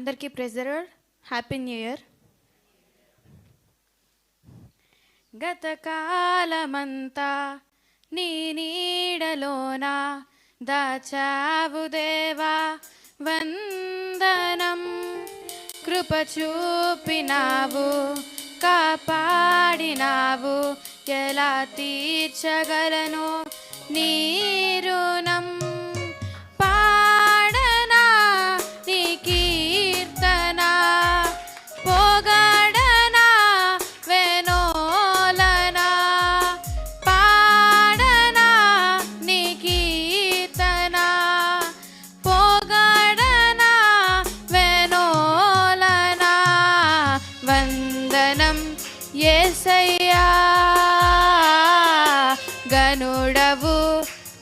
అందరికీ ప్రెజరర్. Happy new year. గతకాలమంతా నీ నీడలోన దాచావు దేవా వందనం కృప చూపినావు కాపాడినావు ఎలా తీర్చగలను నీ వందనం ఏసయ్యా గనుడవు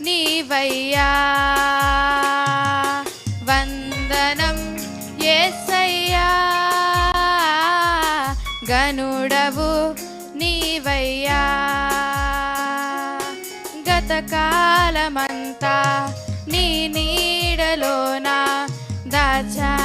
నీవయ్యా. వందనం ఏసయ్యా గనుడవు నీవయ్యా. గతకాలమంతా నీ నీడలోన దాచా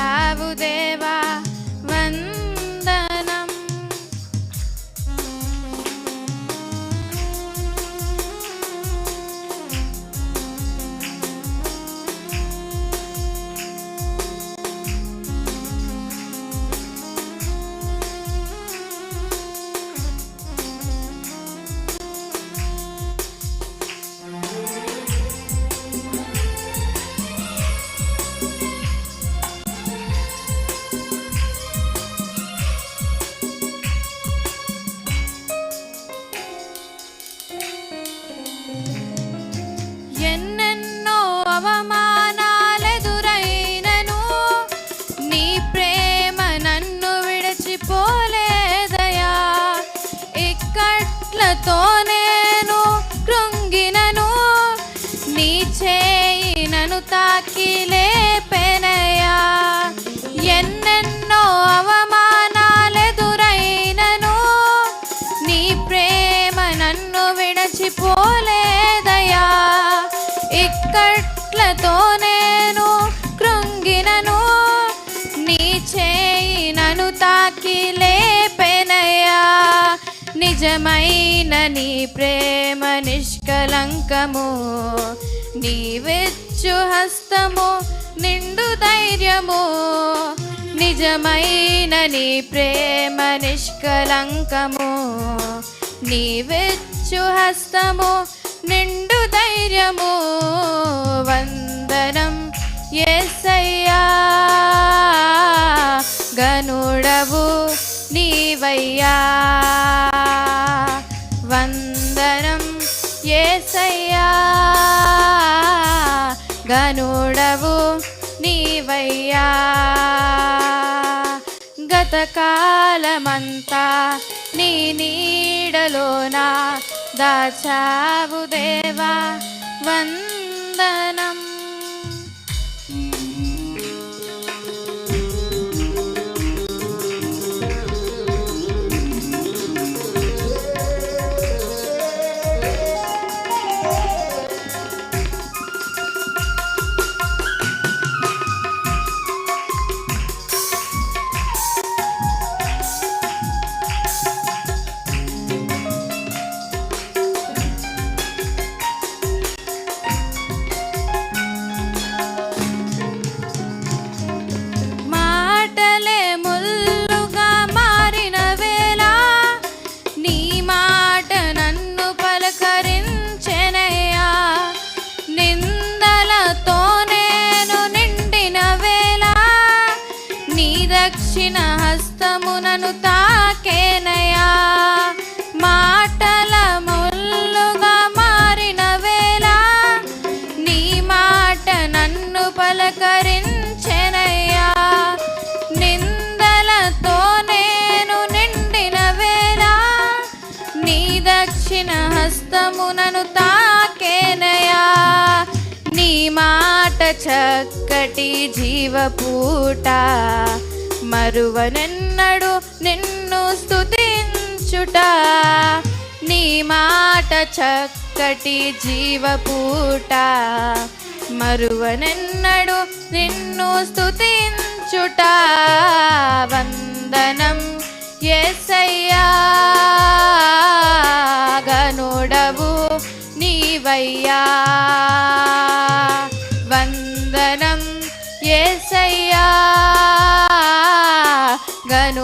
ఇక్కట్లతో నేను కృంగినను నీ చేయి నను తాకి లేపెనయ్యా. నిజమైన నీ ప్రేమ నిష్కలంకము నీవెచ్చు హస్తము నిండు ధైర్యము. నిజమైన నీ ప్రేమ నిష్కలంకము నీవెచ్చు హస్తము నిండు ధైర్యము వందనం ఎస్సయ్యా గనుడవు నీవయ్యా. వందనం ఏసయ్యా. గనుడవు నీవయ్యా. గతకాలమంతా నీ నీడలోనా दाचाबुदेवा वन्दनम्। దక్షిణ హస్తమునను తాకేనయా మాటల ముల్లుగా మారిన వేళ నీ మాట నన్ను పలకరించెనయ్యా. నిందలతో నేను నిండిన వేళ నీ దక్షిణ హస్తమునను తాకేనయా నీ మాట చక్కటి జీవపూట మరువనెన్నడు నిన్ను స్థుతించుట నీ మాట చక్కటి జీవపూట. మరువనెన్నడు నిన్ను స్థుతించుట వందనం ఏసయ్యా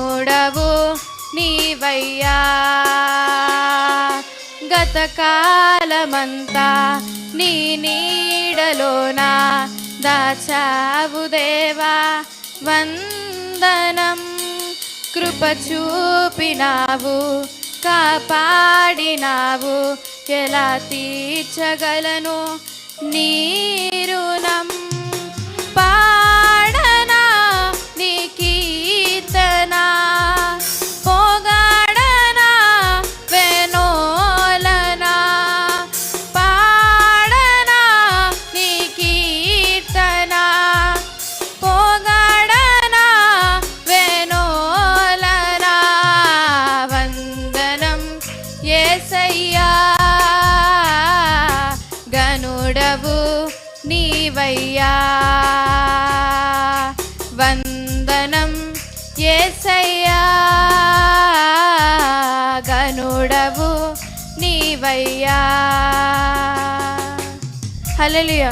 గనుడవు నీవయ్యా. గతకాలమంతా నీ నీడలోన దాచావు దేవా. వందనం కృప చూపినావు కాపాడినావు. ఎలా తీర్చగలను నీరున ఏసయ్యా గనుడవు నీవయ్యా. వందనం ఏసయ్యా గనుడవు నీవయ్యా. హలలియా